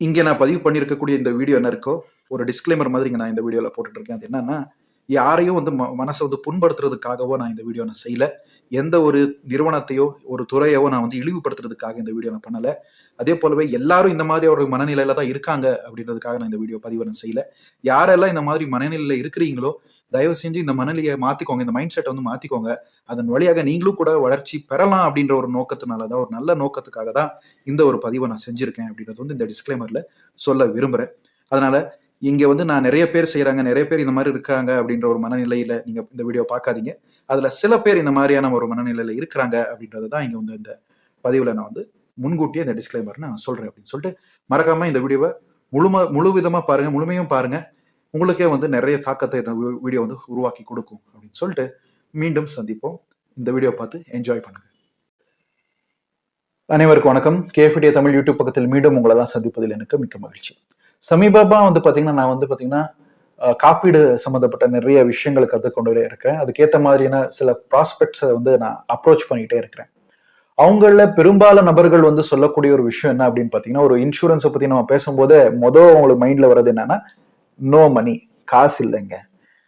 இங்கே நான் பதிவு பண்ணியிருக்கக்கூடிய இந்த வீடியோ என்ன இருக்கோ ஒரு டிஸ்க்ளைமர் மாதிரி நான் இந்த வீடியோவில் போட்டுட்டு இருக்கேன் அது என்னன்னா யாரையும் வந்து ம மனசை வந்து புண்படுத்துறதுக்காகவோ நான் இந்த வீடியோ நான் செய்யல. எந்த ஒரு நிறுவனத்தையோ ஒரு துறையவோ நான் வந்து இழிவுபடுத்துறதுக்காக இந்த வீடியோ நான் பண்ணலை. அதே போலவே எல்லாரும் இந்த மாதிரி ஒரு மனநிலையில தான் இருக்காங்க அப்படின்றதுக்காக நான் இந்த வீடியோ பதிவு நான் செய்யல. யாரெல்லாம் இந்த மாதிரி மனநிலையில இருக்கிறீங்களோ தயவு செஞ்சு இந்த மனநிலையை மாத்திக்கோங்க. இந்த மைண்ட் செட்டை வந்து மாத்திக்கோங்க. அதன் வழியாக நீங்களும் கூட வளர்ச்சி பெறலாம் அப்படின்ற ஒரு நோக்கத்தினால தான் ஒரு நல்ல நோக்கத்துக்காக தான் இந்த ஒரு பதிவை நான் செஞ்சிருக்கேன் அப்படின்றது வந்து இந்த டிஸ்க்ளைமர்ல சொல்ல விரும்புறேன். அதனால இங்க வந்து நான் நிறைய பேர் செய்யறாங்க நிறைய பேர் இந்த மாதிரி இருக்காங்க அப்படின்ற ஒரு மனநிலையில நீங்க இந்த வீடியோ பார்க்காதீங்க. அதுல சில பேர் இந்த மாதிரியான ஒரு மனநிலையில இருக்கிறாங்க அப்படின்றது தான் இங்க வந்து இந்த பதிவுல நான் வந்து முன்கூட்டியே இந்த டிஸ்கிளைமர் நான் சொல்றேன் அப்படின்னு சொல்லிட்டு மறக்காம இந்த வீடியோவை முழும முழு விதமா பாருங்க முழுமையும் பாருங்க. உங்களுக்கே வந்து நிறைய தாக்கத்தை இந்த வீடியோ வந்து உருவாக்கி கொடுக்கும் அப்படின்னு சொல்லிட்டு மீண்டும் சந்திப்போம். இந்த வீடியோ பார்த்து என்ஜாய் பண்ணுங்க. அனைவருக்கும் வணக்கம். கேஃபிடிய தமிழ் யூடியூப் பக்கத்தில் மீண்டும் உங்களை தான் சந்திப்பதில் எனக்கு மிக்க மகிழ்ச்சி. சமீபமா வந்து பார்த்தீங்கன்னா நான் வந்து பார்த்தீங்கன்னா காப்பீடு சம்மந்தப்பட்ட நிறைய விஷயங்களை கற்றுக்கொண்டே இருக்கேன். அதுக்கேற்ற மாதிரியான சில ப்ராஸ்பெக்ட்ஸை வந்து நான் அப்ரோச் பண்ணிகிட்டே இருக்கிறேன். அவங்கள பெரும்பாலும் நபர்கள் வந்து சொல்லக்கூடிய ஒரு விஷயம் என்ன அப்படின்னு பார்த்தீங்கன்னா ஒரு இன்சூரன்ஸை பற்றி நம்ம பேசும்போது மொதல் அவங்களுக்கு மைண்ட்ல வர்றது என்னன்னா நோ மணி காசு இல்லைங்க.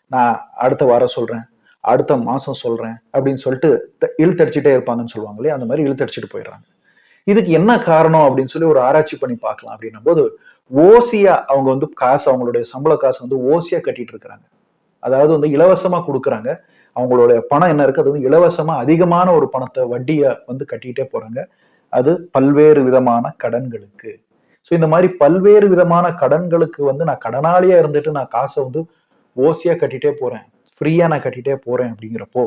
நான் அடுத்த வாரம் சொல்றேன் அடுத்த மாசம் சொல்றேன் அப்படின்னு சொல்லிட்டு த- இழுத்தடிச்சிட்டே இருப்பாங்கன்னு சொல்லுவாங்களே அந்த மாதிரி இழுத்தடிச்சிட்டு போயிடுறாங்க. இதுக்கு என்ன காரணம் அப்படின்னு சொல்லி ஒரு ஆராய்ச்சி பண்ணி பார்க்கலாம் அப்படின்னும் போது ஓசியா அவங்க வந்து காசு அவங்களுடைய சம்பள காசு வந்து ஓசியா கட்டிட்டு இருக்கிறாங்க. அதாவது வந்து இலவசமா கொடுக்குறாங்க. அவங்களுடைய பணம் என்ன இருக்கு? அது வந்து இலவசமா அதிகமான ஒரு பணத்தை வட்டியை வந்து கட்டிட்டே போறாங்க. அது பல்வேறு விதமான கடன்களுக்கு. ஸோ இந்த மாதிரி பல்வேறு விதமான கடன்களுக்கு வந்து நான் கடனாளியா இருந்துட்டு நான் காசை வந்து ஓசியா கட்டிட்டே போறேன். ஃப்ரீயா நான் கட்டிட்டே போறேன் அப்படிங்கிறப்போ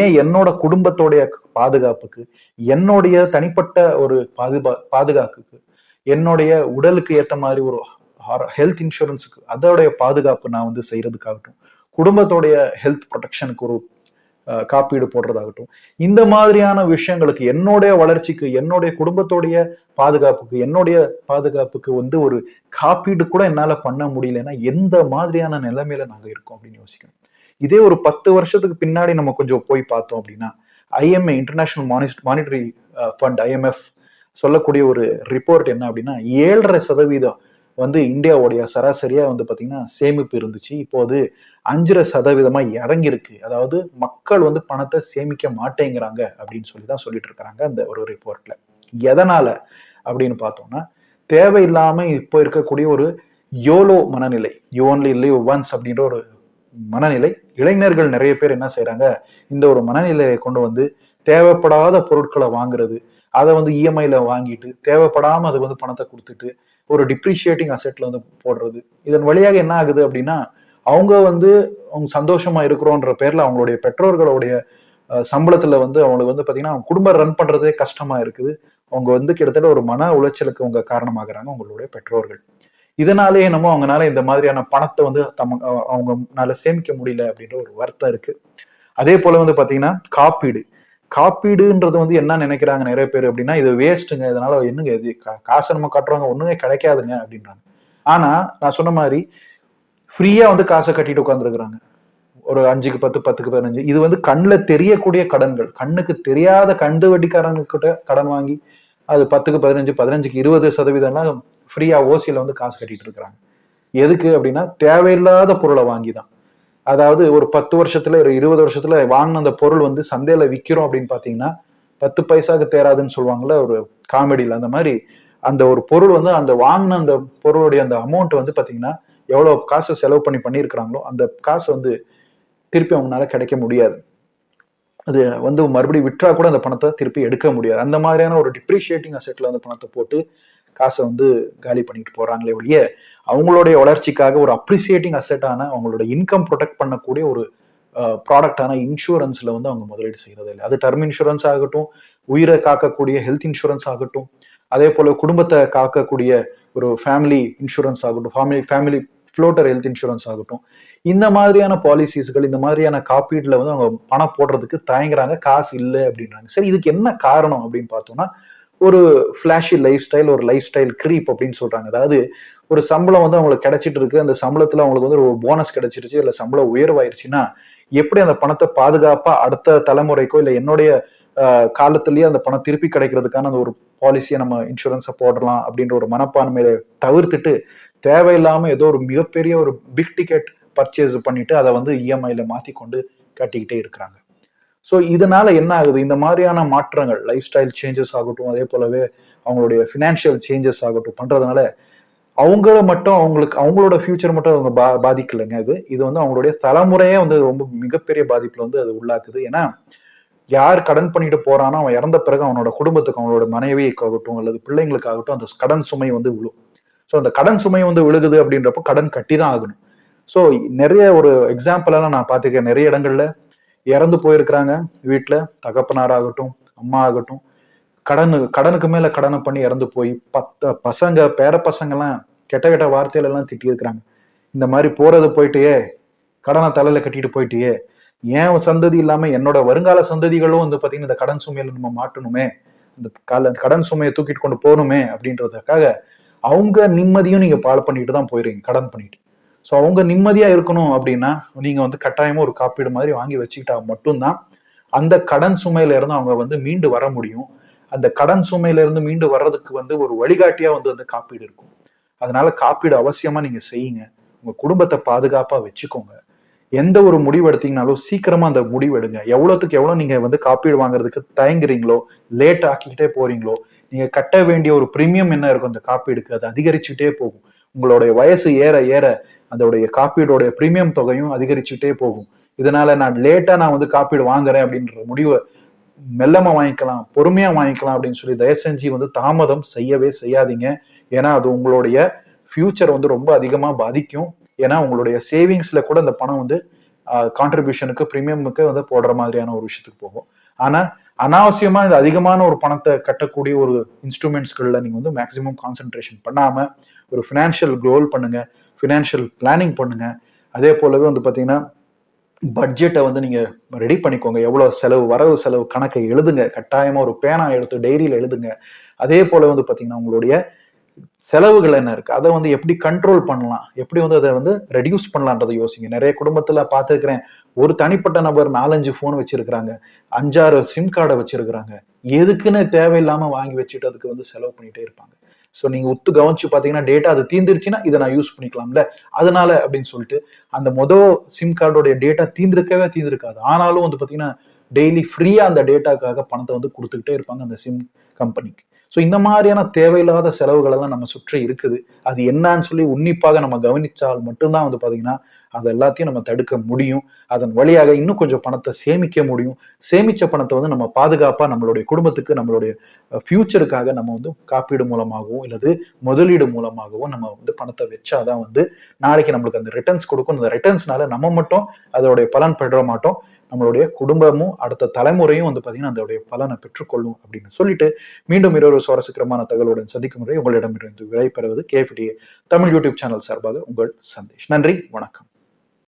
ஏன் என்னோட குடும்பத்தோடைய பாதுகாப்புக்கு என்னுடைய தனிப்பட்ட ஒரு பாதுகா பாதுகாப்புக்கு என்னுடைய உடலுக்கு ஏத்த மாதிரி ஒரு ஹெல்த் இன்சூரன்ஸுக்கு அதோடைய பாதுகாப்பு நான் வந்து செய்யறதுக்காகட்டும் குடும்பத்தோடைய ஹெல்த் ப்ரொடெக்ஷனுக்கு ஒரு காப்பீடு போடுறதாகட்டும். இந்த மாதிரியான விஷயங்களுக்கு என்னுடைய வளர்ச்சிக்கு என்னுடைய குடும்பத்தோடைய பாதுகாப்புக்கு என்னுடைய பாதுகாப்புக்கு வந்து ஒரு காப்பீடு கூட என்னால பண்ண முடியலன்னா எந்த மாதிரியான நிலைமையில நாங்க இருக்கோம் அப்படின்னு யோசிக்கணும். இதே ஒரு பத்து வருஷத்துக்கு பின்னாடி நம்ம கொஞ்சம் போய் பார்த்தோம் அப்படின்னா IMA international monetary fund IMF சொல்லக்கூடிய ஒரு ரிப்போர்ட் என்ன அப்படின்னா ஏழரை சதவீதம் வந்து இந்தியாவுடைய சராசரியா வந்து பாத்தீங்கன்னா சேமிப்பு இருந்துச்சு. இப்போது அஞ்சரை சதவீதமா இறங்கியிருக்கு. அதாவது மக்கள் வந்து பணத்தை சேமிக்க மாட்டேங்கிறாங்க அப்படின்னு சொல்லி தான் சொல்லிட்டு இருக்கிறாங்க அந்த ஒரு ரிப்போர்ட்ல எதனால அப்படின்னு பார்த்தோம்னா தேவையில்லாம இப்போ இருக்கக்கூடிய ஒரு யோலோ மனநிலை யூ ஒன்லி லிவ் ஒன்ஸ் அப்படின்ற ஒரு மனநிலை. இளைஞர்கள் நிறைய பேர் என்ன செய்யறாங்க இந்த ஒரு மனநிலையை கொண்டு வந்து தேவைப்படாத பொருட்களை வாங்குறது அதை வந்து இஎம்ஐல வாங்கிட்டு தேவைப்படாம அது வந்து பணத்தை கொடுத்துட்டு ஒரு டிப்ரிஷியேட்டிங் அசெட்ல வந்து போடுறது. இதன் வழியாக என்ன ஆகுது அப்படின்னா அவங்க வந்து அவங்க சந்தோஷமா இருக்கிறோன்ற பேர்ல அவங்களுடைய பெற்றோர்களுடைய சம்பளத்துல வந்து அவங்களுக்கு வந்து பாத்தீங்கன்னா அவங்க குடும்பம் ரன் பண்றதே கஷ்டமா இருக்குது. அவங்க வந்து கிட்டத்தட்ட ஒரு மன உளைச்சலுக்கு அவங்க காரணமாகறாங்க அவங்களுடைய பெற்றோர்கள். இதனாலேயே என்னமோ அவங்கனால இந்த மாதிரியான பணத்தை வந்து தம அவங்கனால சேமிக்க முடியல அப்படின்ற ஒரு வருத்தம் இருக்கு. அதே போல வந்து பாத்தீங்கன்னா காப்பீடு. காப்பீடுன்றது வந்து என்ன நினைக்கிறாங்க நிறைய பேர் அப்படின்னா இது வேஸ்ட்டுங்க இதனால என்னங்க இது? கா- காசை நம்ம கட்டுறவங்க ஒண்ணுமே கிடைக்காதுங்க அப்படின்றாங்க. ஆனா நான் சொன்ன மாதிரி ஃப்ரீயா வந்து காசை கட்டிட்டு உட்காந்துருக்குறாங்க ஒரு அஞ்சுக்கு பத்து பத்துக்கு பதினஞ்சு. இது வந்து கண்ணில் தெரியக்கூடிய கடன்கள். கண்ணுக்கு தெரியாத கண்டு வட்டிக்காரங்கிட்ட கடன் வாங்கி அது பத்துக்கு பதினஞ்சு பதினஞ்சுக்கு இருபது சதவீதம்னா ஃப்ரீயா ஓசியில வந்து காசு கட்டிட்டு இருக்கிறாங்க. எதுக்கு அப்படின்னா தேவையில்லாத பொருளை வாங்கி தான் அதாவது ஒரு பத்து வருஷத்துல ஒரு இருபது வருஷத்துல வாங்கின அந்த பொருள் வந்து சந்தையில விற்கிறோம் அப்படின்னு பாத்தீங்கன்னா பத்து பைசாக்கு தேராதுன்னு சொல்லுவாங்கல்ல ஒரு காமெடியில. அந்த மாதிரி அந்த ஒரு பொருள் வந்து அந்த வாங்கின அந்த பொருளுடைய அந்த அமௌண்ட் வந்து பாத்தீங்கன்னா எவ்வளவு காசு செலவு பண்ணி பண்ணியிருக்கிறாங்களோ அந்த காசு வந்து திருப்பி அவங்களால கிடைக்க முடியாது. அது வந்து மறுபடியும் விற்றா கூட அந்த பணத்தை திருப்பி எடுக்க முடியாது. அந்த மாதிரியான ஒரு டிப்ரிஷியேட்டிங் அசெட்ல அந்த பணத்தை போட்டு காசை வந்து காலி பண்ணிட்டு போறாங்களே ஒழிய அவங்களுடைய வளர்ச்சிக்காக ஒரு அப்ரிசியேட்டிங் அசெட்டான அவங்களோட இன்கம் ப்ரொடெக்ட் பண்ணக்கூடிய ஒரு ப்ராடக்டான இன்சூரன்ஸ்ல வந்து அவங்க முதலீடு செய்யறது இல்லை. அது டர்ம் இன்சூரன்ஸ் ஆகட்டும் உயிரை காக்கக்கூடிய ஹெல்த் இன்சூரன்ஸ் ஆகட்டும் அதே போல குடும்பத்தை காக்கக்கூடிய ஒரு ஃபேமிலி இன்சூரன்ஸ் ஆகட்டும் family family floater health insurance ஆகட்டும் இந்த மாதிரியான பாலிசிஸ்கள் இந்த மாதிரியான காப்பீடுல வந்து அவங்க பணம் போடுறதுக்கு தயங்குறாங்க காசு இல்லை அப்படின்றாங்க. சரி இதுக்கு என்ன காரணம் அப்படின்னு பார்த்தோம்னா ஒரு ஃபிளாஷி லைஃப் ஸ்டைல் ஒரு லைஃப் ஸ்டைல் க்ரீப் அப்படின்னு சொல்றாங்க. அதாவது ஒரு சம்பளம் வந்து அவங்களுக்கு கிடைச்சிட்டு இருக்கு. அந்த சம்பளத்துல அவங்களுக்கு வந்து ஒரு போனஸ் கிடைச்சிருச்சு இல்ல சம்பளம் உயர்வாயிருச்சுன்னா எப்படி அந்த பணத்தை பாதுகாப்பா அடுத்த தலைமுறைக்கோ இல்ல என்னுடைய காலத்திலேயே அந்த பணம் திருப்பி கிடைக்கிறதுக்கான அந்த ஒரு பாலிசியை நம்ம இன்சூரன்ஸை போடலாம் அப்படின்ற ஒரு மனப்பான்மையை தவிர்த்துட்டு தேவையில்லாம ஏதோ ஒரு மிகப்பெரிய ஒரு பிக் டிக்கெட் பர்ச்சேஸ் பண்ணிட்டு அதை வந்து இஎம்ஐல மாத்தி கொண்டு கட்டிக்கிட்டே இருக்கிறாங்க. ஸோ இதனால என்ன ஆகுது? இந்த மாதிரியான மாற்றங்கள் லைஃப் ஸ்டைல் சேஞ்சஸ் ஆகட்டும் அதே போலவே அவங்களுடைய ஃபினான்ஷியல் சேஞ்சஸ் ஆகட்டும் பண்றதுனால அவங்கள மட்டும் அவங்களுக்கு அவங்களோட ஃபியூச்சர் மட்டும் அவங்க பா பாதிக்கலைங்க இது இது வந்து அவங்களுடைய தலைமுறையே வந்து ரொம்ப மிகப்பெரிய பாதிப்புல வந்து அது உள்ளாக்குது. ஏன்னா யார் கடன் பண்ணிட்டு போறானோ அவன் இறந்த பிறகு அவனோட குடும்பத்துக்கு அவனோட மனைவிக்காகட்டும் அல்லது பிள்ளைங்களுக்காகட்டும் அந்த கடன் சுமை வந்து விழும். ஸோ அந்த கடன் சுமை வந்து விழுகுது அப்படின்றப்போ கடன் கட்டி தான் ஆகணும். ஸோ நிறைய ஒரு எக்ஸாம்பிளெல்லாம் நான் பார்த்துருக்கேன். நிறைய இடங்கள்ல இறந்து போயிருக்கிறாங்க வீட்டுல தகப்பனார் ஆகட்டும் அம்மா ஆகட்டும் கடன் கடனுக்கு மேல கடனை பண்ணி இறந்து போய் பத்த பசங்க பேர பசங்கெல்லாம் கெட்ட கெட்ட வார்த்தையில எல்லாம் இந்த மாதிரி போறது போயிட்டே கடனை தலையில கட்டிட்டு போயிட்டே ஏன் சந்ததி இல்லாம என்னோட வருங்கால சந்ததிகளும் வந்து பாத்தீங்கன்னா இந்த கடன் சுமையில நம்ம மாட்டணுமே இந்த கால கடன் சுமையை தூக்கிட்டு கொண்டு போகணுமே அப்படின்றதுக்காக அவங்க நிம்மதியும் நீங்க பால் பண்ணிட்டு தான் போயிருங்க கடன் பண்ணிட்டு. ஸோ அவங்க நிம்மதியா இருக்கணும் அப்படின்னா நீங்க வந்து கட்டாயமா ஒரு காப்பீடு மாதிரி வாங்கி வச்சுக்கிட்டா மட்டும்தான் அந்த கடன் சுமையில இருந்து அவங்க வந்து மீண்டு வர முடியும். அந்த கடன் சுமையில இருந்து மீண்டு வர்றதுக்கு வந்து ஒரு வழிகாட்டியா வந்து அந்த காப்பீடு இருக்கும். அதனால காப்பீடு அவசியமா நீங்க செய்யுங்க. உங்க குடும்பத்தை பாதுகாப்பா வச்சுக்கோங்க. எந்த ஒரு முடிவு எடுத்தீங்கனாலும் சீக்கிரமா அந்த முடிவு எடுங்க. எவ்வளவுக்கு எவ்வளவு நீங்க வந்து காப்பீடு வாங்குறதுக்கு தயங்குறீங்களோ லேட் ஆக்கிக்கிட்டே போறீங்களோ நீங்க கட்ட வேண்டிய ஒரு பிரீமியம் என்ன இருக்கும் அந்த காப்பீடுக்கு அது அதிகரிச்சுட்டே போகும். உங்களுடைய வயசு ஏற ஏற அதோடைய காப்பீடோடைய பிரீமியம் தொகையும் அதிகரிச்சுட்டே போகும். இதனால நான் லேட்டா நான் வந்து காப்பீடு வாங்குறேன் அப்படின்ற முடிவை மெல்லமா வாங்கிக்கலாம் பொறுமையா வாங்கிக்கலாம் அப்படின்னு சொல்லி தயவு செஞ்சு வந்து தாமதம் செய்யவே செய்யாதீங்க. ஏன்னா அது உங்களுடைய ஃபியூச்சர் வந்து ரொம்ப அதிகமா பாதிக்கும். ஏன்னா உங்களுடைய சேவிங்ஸ்ல கூட அந்த பணம் வந்து கான்ட்ரிபியூஷனுக்கு ப்ரீமியமுக்கு வந்து போடுற மாதிரியான ஒரு விஷயத்துக்கு போகும். ஆனா அனாவசியமா இந்த அதிகமான ஒரு பணத்தை கட்டக்கூடிய ஒரு இன்ஸ்ட்ருமெண்ட்ஸ்களில் நீங்க வந்து மேக்சிமம் கான்சென்ட்ரேஷன் பண்ணாம ஒரு ஃபினான்ஷியல் க்ரோல் பண்ணுங்க ஃபினான்ஷியல் பிளானிங் பண்ணுங்க. அதே போலவே வந்து பாத்தீங்கன்னா பட்ஜெட்டை வந்து நீங்க ரெடி பண்ணிக்கோங்க. எவ்வளவு செலவு வரவு செலவு கணக்கை எழுதுங்க. கட்டாயமா ஒரு பேனா எடுத்து டைரியில எழுதுங்க. அதே போல வந்து பாத்தீங்கன்னா உங்களுடைய செலவுகள் என்ன இருக்கு? அதை வந்து எப்படி கண்ட்ரோல் பண்ணலாம்? எப்படி வந்து அதை வந்து ரெடியூஸ் பண்ணலான்றதை யோசிங்க. நிறைய குடும்பத்துல பார்த்துருக்கிறேன் ஒரு தனிப்பட்ட நபர் நாலஞ்சு ஃபோன் வச்சிருக்கிறாங்க. அஞ்சாறு சிம் கார்டை வச்சிருக்கிறாங்க. எதுக்குன்னு தேவையில்லாம வாங்கி வச்சுட்டு அதுக்கு வந்து செலவு பண்ணிட்டே இருப்பாங்க. ஸோ நீங்க உத்து கவனிச்சு பாத்தீங்கன்னா டேட்டா அது தீந்துருச்சுன்னா இதை நான் யூஸ் பண்ணிக்கலாம்ல. அதனால அப்படின்னு சொல்லிட்டு அந்த மொதல் சிம் கார்டோடைய டேட்டா தீந்திருக்கவே தீந்திருக்காது ஆனாலும் வந்து பாத்தீங்கன்னா டெய்லி ஃப்ரீயா அந்த டேட்டாக்காக பணத்தை வந்து கொடுத்துக்கிட்டே இருப்பாங்க அந்த சிம் கம்பெனிக்கு ஸோ இந்த மாதிரியான தேவையில்லாத செலவுகள் எல்லாம் நம்ம சுற்றி இருக்குது. அது என்னன்னு சொல்லி உன்னிப்பாக நம்ம கவனிச்சால் மட்டும்தான் வந்து பார்த்தீங்கன்னா அது எல்லாத்தையும் நம்ம தடுக்க முடியும். அதன் வழியாக இன்னும் கொஞ்சம் பணத்தை சேமிக்க முடியும். சேமிச்ச பணத்தை வந்து நம்ம பாதுகாப்பாக நம்மளுடைய குடும்பத்துக்கு நம்மளுடைய ஃபியூச்சருக்காக நம்ம வந்து காப்பீடு மூலமாகவும் இல்லது முதலீடு மூலமாகவும் நம்ம வந்து பணத்தை வச்சாதான் வந்து நாளைக்கு நம்மளுக்கு அந்த ரிட்டர்ன்ஸ் கொடுக்கும். அந்த ரிட்டர்ன்ஸ்னால நம்ம மட்டும் அதோடைய பலன் பெற மாட்டோம். நம்மளுடைய குடும்பமும் அடுத்த தலைமுறையும் வந்து பார்த்தீங்கன்னா அதோடைய பலனை பெற்றுக்கொள்ளும் அப்படின்னு சொல்லிட்டு மீண்டும் இருவரு சுவாரஸ்யகரமான தகவலுடன் சந்திக்கும் முறை உங்களிடமிருந்து விடைபெறுவது கேபிடி தமிழ் யூடியூப் சேனல் சார்பாக உங்கள் சந்தேஷ். நன்றி வணக்கம்.